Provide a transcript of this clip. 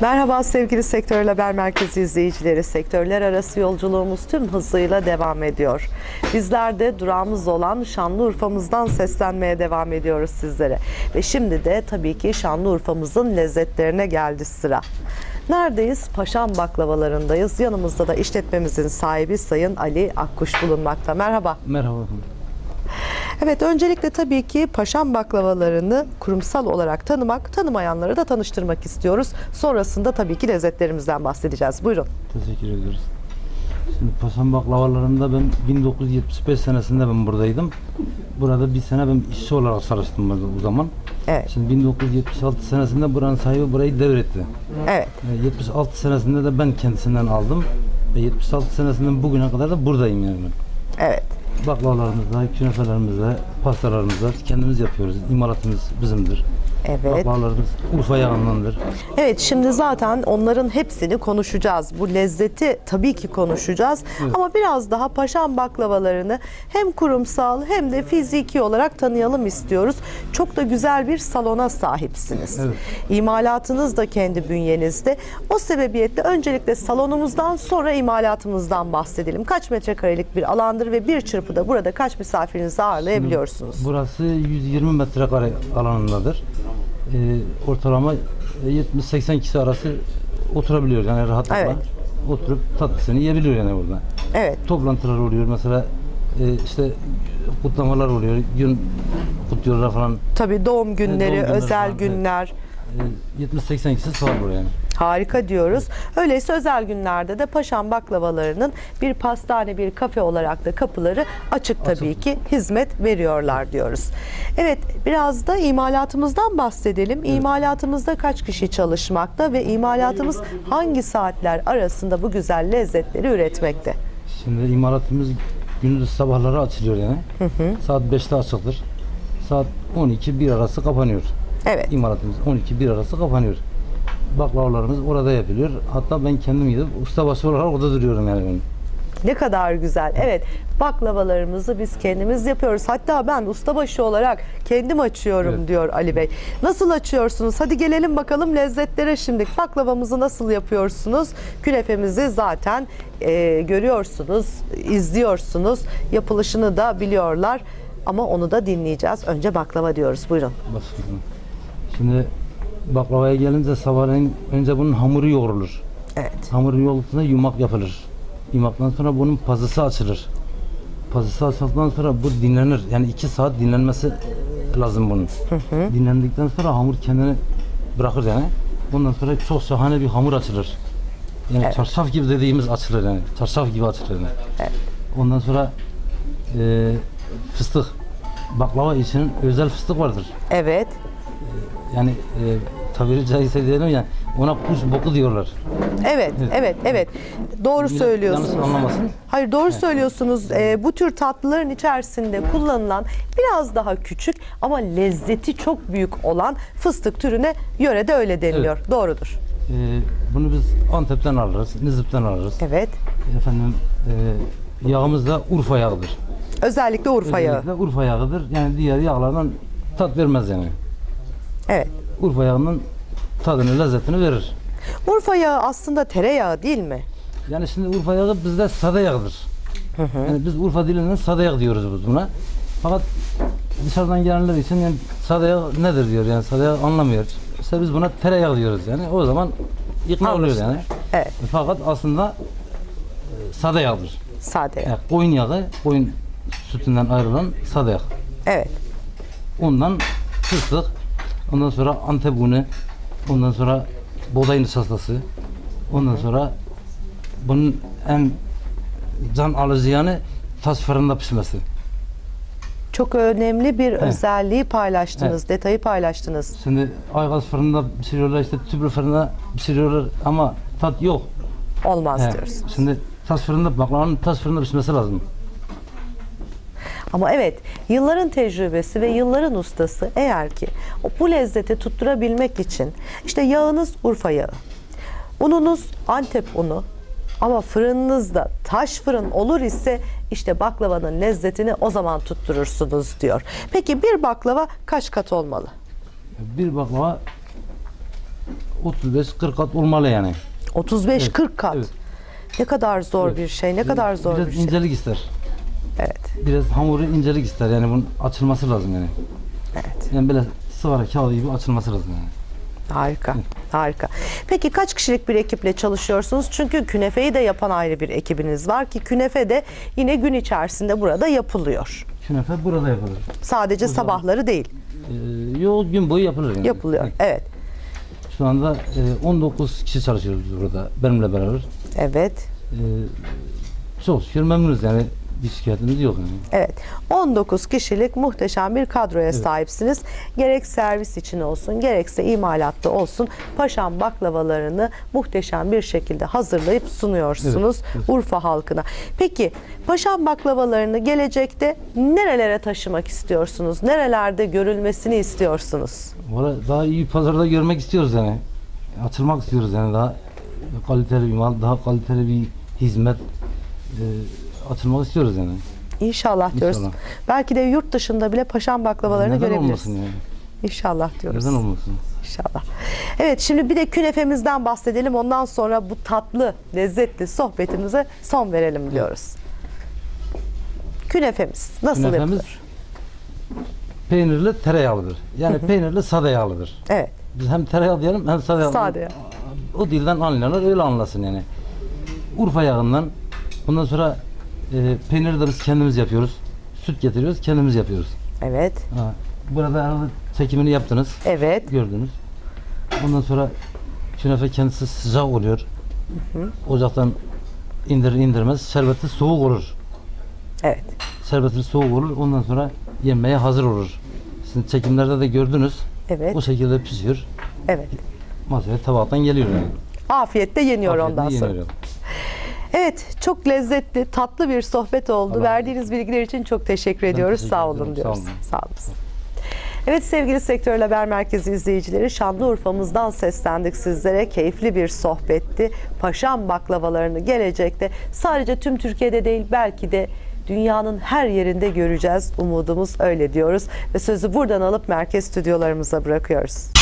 Merhaba sevgili Sektör Haber Merkezi izleyicileri. Sektörler arası yolculuğumuz tüm hızıyla devam ediyor. Bizler de durağımız olan Şanlıurfa'mızdan seslenmeye devam ediyoruz sizlere. Ve şimdi de tabii ki Şanlıurfa'mızın lezzetlerine geldi sıra. Neredeyiz? Paşam baklavalarındayız. Yanımızda da işletmemizin sahibi Sayın Ali Akkuş bulunmakta. Merhaba. Merhaba. Evet öncelikle tabii ki paşam baklavalarını kurumsal olarak tanımak, tanımayanları da tanıştırmak istiyoruz. Sonrasında tabii ki lezzetlerimizden bahsedeceğiz. Buyurun. Teşekkür ediyoruz. Şimdi Paşam baklavalarında ben 1975 senesinde ben buradaydım. Burada bir sene ben işçi olarak çalıştım o zaman. Evet. Şimdi 1976 senesinde buranın sahibi burayı devretti. Evet. E, 76 senesinde de ben kendisinden aldım. Ve 76 senesinden bugüne kadar da buradayım yani. Evet. Baklavalarımızda, künefelerimizde, pastalarımızda kendimiz yapıyoruz. İmalatımız bizimdir. Evet. Baklavalarımız Urfa yağındandır. Evet şimdi zaten onların hepsini konuşacağız. Bu lezzeti tabii ki konuşacağız. Ama biraz daha paşam baklavalarını hem kurumsal hem de fiziki olarak tanıyalım istiyoruz. Çok da güzel bir salona sahipsiniz. Evet. İmalatınız da kendi bünyenizde. O sebebiyetle öncelikle salonumuzdan sonra imalatımızdan bahsedelim. Kaç metrekarelik bir alandır ve bir çırpıda burada kaç misafirinizi ağırlayabiliyorsunuz? Burası 120 metrekare alanındadır. Ee, ortalama e, 70-80 kişi arası oturabiliyor yani rahatlıkla. Evet. Oturup tatlısını yiyebiliyor yani burada. Evet. Toplantılar oluyor mesela e, işte kutlamalar oluyor. Gün kutluyorlar falan. Tabii doğum günleri, günleri özel falan, günler. E, 70-80 kişi sığar buraya yani. Harika diyoruz. Öyleyse özel günlerde de Paşam baklavalarının bir pastane, bir kafe olarak da kapıları açık tabii ki hizmet veriyorlar diyoruz. Evet, biraz da imalatımızdan bahsedelim. İmalatımızda kaç kişi çalışmakta ve imalatımız hangi saatler arasında bu güzel lezzetleri üretmekte? Şimdi imalatımız gündüz sabahları açılıyor yani. Saat 5'te açılır. Saat 12-1 arası kapanıyor. Evet. İmalatımız 12-1 arası kapanıyor. Baklavalarımız orada yapılıyor. Hatta ben kendim gidip ustabaşı olarak orada duruyorum yani ben. Ne kadar güzel. Evet, baklavalarımızı biz kendimiz yapıyoruz. Hatta ben ustabaşı olarak kendim açıyorum Evet. diyor Ali Bey. Nasıl açıyorsunuz? Hadi gelelim bakalım lezzetlere şimdi. Baklavamızı nasıl yapıyorsunuz? Künefemizi zaten e, görüyorsunuz, izliyorsunuz. Yapılışını da biliyorlar. Ama onu da dinleyeceğiz. Önce baklava diyoruz. Buyurun. Şimdi baklavaya gelince sabahleyin önce bunun hamuru yoğrulur. Evet. Hamuru yoğrulduktan yumak yapılır. Yumaktan sonra bunun pazısı açılır. Pazısı açıldıktan sonra bu dinlenir. Yani iki saat dinlenmesi lazım bunun. Dinlendikten sonra hamur kendini bırakır yani. Ondan sonra çok şahane bir hamur açılır. Yani Evet. çarşaf gibi dediğimiz açılır yani. Çarşaf gibi açılır yani. Evet. Ondan sonra e, fıstık. Baklava için özel fıstık vardır. Evet. Yani e, tabiri caizse diyelim ya ona kuş boku diyorlar. Evet, evet, evet. Doğru Millet söylüyorsunuz. yanlış anlamasın. Hayır doğru söylüyorsunuz. Ee, bu tür tatlıların içerisinde kullanılan biraz daha küçük ama lezzeti çok büyük olan fıstık türüne yöre de öyle deniliyor. Doğrudur. E, bunu biz Antep'ten alırız, Nizip'ten alırız. Evet. Efendim e, yağımız da Urfa yağıdır. Özellikle Urfa yağı. Özellikle Urfa yağıdır. Yani diğer yağlardan tat vermez yani. Evet. Urfa yağının tadını, lezzetini verir. Urfa yağı aslında tereyağı değil mi? Yani şimdi Urfa yağı bizde sade yağdır. Yani biz Urfa dilinden sade yağ diyoruz biz buna. Fakat dışarıdan gelenler için yani sade yağ nedir diyor yani sade yağ anlamıyor. İşte biz buna tereyağı diyoruz yani. O zaman ikna oluyor yani. Evet. Fakat aslında e, sade yağdır. Sade yağ. Yani koyun yağı, koyun sütünden ayrılan sade yağ. Evet. Ondan fıstık, ondan sonra antep unu, ondan sonra buğday nişastası, ondan sonra bunun en can alıcı yanı taş fırında pişmesi. Çok önemli bir özelliği paylaştınız, detayı paylaştınız. Şimdi aygaz fırında pişiriyorlar, işte tüplü fırında pişiriyorlar ama tat yok. Olmaz He. diyoruz. Şimdi taş fırında, baklavanın taş fırında pişmesi lazım. Ama evet yılların tecrübesi ve yılların ustası eğer ki bu lezzeti tutturabilmek için işte yağınız Urfa yağı, ununuz Antep unu ama fırınınızda taş fırın olur ise işte baklavanın lezzetini o zaman tutturursunuz diyor. Peki bir baklava kaç kat olmalı? Bir baklava 35-40 kat olmalı yani. 35-40 kat. evet. Ne kadar zor Evet. bir şey, ne kadar zor Biraz bir şey. incelik ister. Evet, Biraz hamuru incelik ister yani bunun açılması lazım yani. evet. Yani böyle sigara kağıdı gibi açılması lazım yani. Harika, harika. Peki kaç kişilik bir ekiple çalışıyorsunuz? Çünkü künefeyi de yapan ayrı bir ekibiniz var ki künefe de yine gün içerisinde burada yapılıyor. Künefe burada yapılır. Sadece sabahları değil, Ee, yo gün boyu yapılır yani. yapılıyor. Evet. Evet, Şu anda e, 19 kişi çalışıyoruz burada benimle beraber. evet, Ee, çok şükür memnunuz yani bir şikayetimiz yok yani. evet. 19 kişilik muhteşem bir kadroya sahipsiniz. Gerek servis için olsun, gerekse imalatta olsun paşam baklavalarını muhteşem bir şekilde hazırlayıp sunuyorsunuz Evet, evet. Urfa halkına. Peki paşam baklavalarını gelecekte nerelere taşımak istiyorsunuz? Nerelerde görülmesini istiyorsunuz? Valla daha iyi pazarda görmek istiyoruz yani. Açılmak istiyoruz yani daha kaliteli bir mal, daha kaliteli bir hizmet e, açılmak istiyoruz yani. İnşallah diyoruz. İnşallah. Belki de yurt dışında bile paşam baklavalarını Neden görebiliriz. olmasın yani? İnşallah diyoruz. Neden olmasın? İnşallah. Evet şimdi bir de künefemizden bahsedelim. Ondan sonra bu tatlı, lezzetli sohbetimize son verelim diyoruz. Künefemiz nasıl Künefemiz yapılır? peynirli tereyağlıdır. Yani peynirli sade yağlıdır. Evet. Biz hem tereyağı diyelim hem sade yağ. Sade yağ. O dilden anlayanlar öyle anlasın yani. Urfa yağından ondan sonra e, peyniri de biz kendimiz yapıyoruz. Süt getiriyoruz, kendimiz yapıyoruz. Evet. Ha, burada herhalde çekimini yaptınız, Evet. gördünüz. Ondan sonra künefe kendisi sıcak oluyor. Ocaktan indirir indirmez şerbeti soğuk olur. Evet. Şerbeti soğuk olur. Ondan sonra yenmeye hazır olur. Sizin çekimlerde de gördünüz. Evet. O şekilde pişiyor. Evet. Masaya tabaktan geliyor yani. Afiyetle yeniyor Afiyetle ondan sonra. yeniyor. Evet, çok lezzetli, tatlı bir sohbet oldu. Allah Verdiğiniz bilgiler için çok teşekkür ediyoruz. teşekkür Sağ olun Sağ diyoruz. olun. Sağ olun. Evet sevgili Sektör Haber Merkezi izleyicileri Şanlıurfa'mızdan seslendik sizlere. Keyifli bir sohbetti. Paşam baklavalarını gelecekte sadece tüm Türkiye'de değil belki de dünyanın her yerinde göreceğiz. Umudumuz öyle diyoruz. Ve sözü buradan alıp merkez stüdyolarımıza bırakıyoruz.